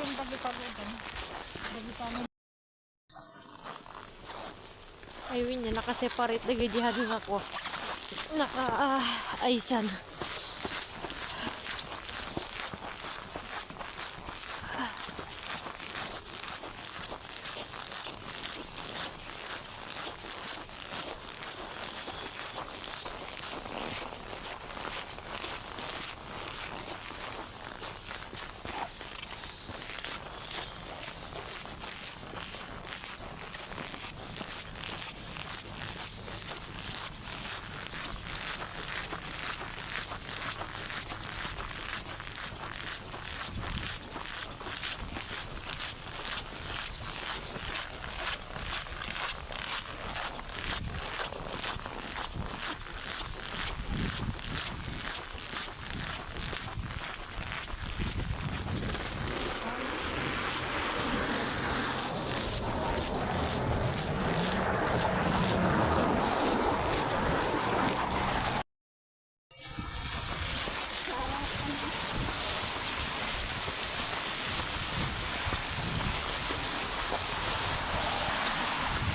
Daging pagi pagodan. Daging Ayun niya, nakaseparate na ganyan ako. Naka, ah, aysan.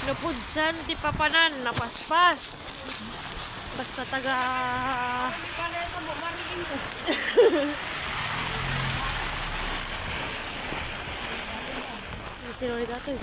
Napudsan, di papanan, napaspas. Basta taga... Sino ulit ato eh?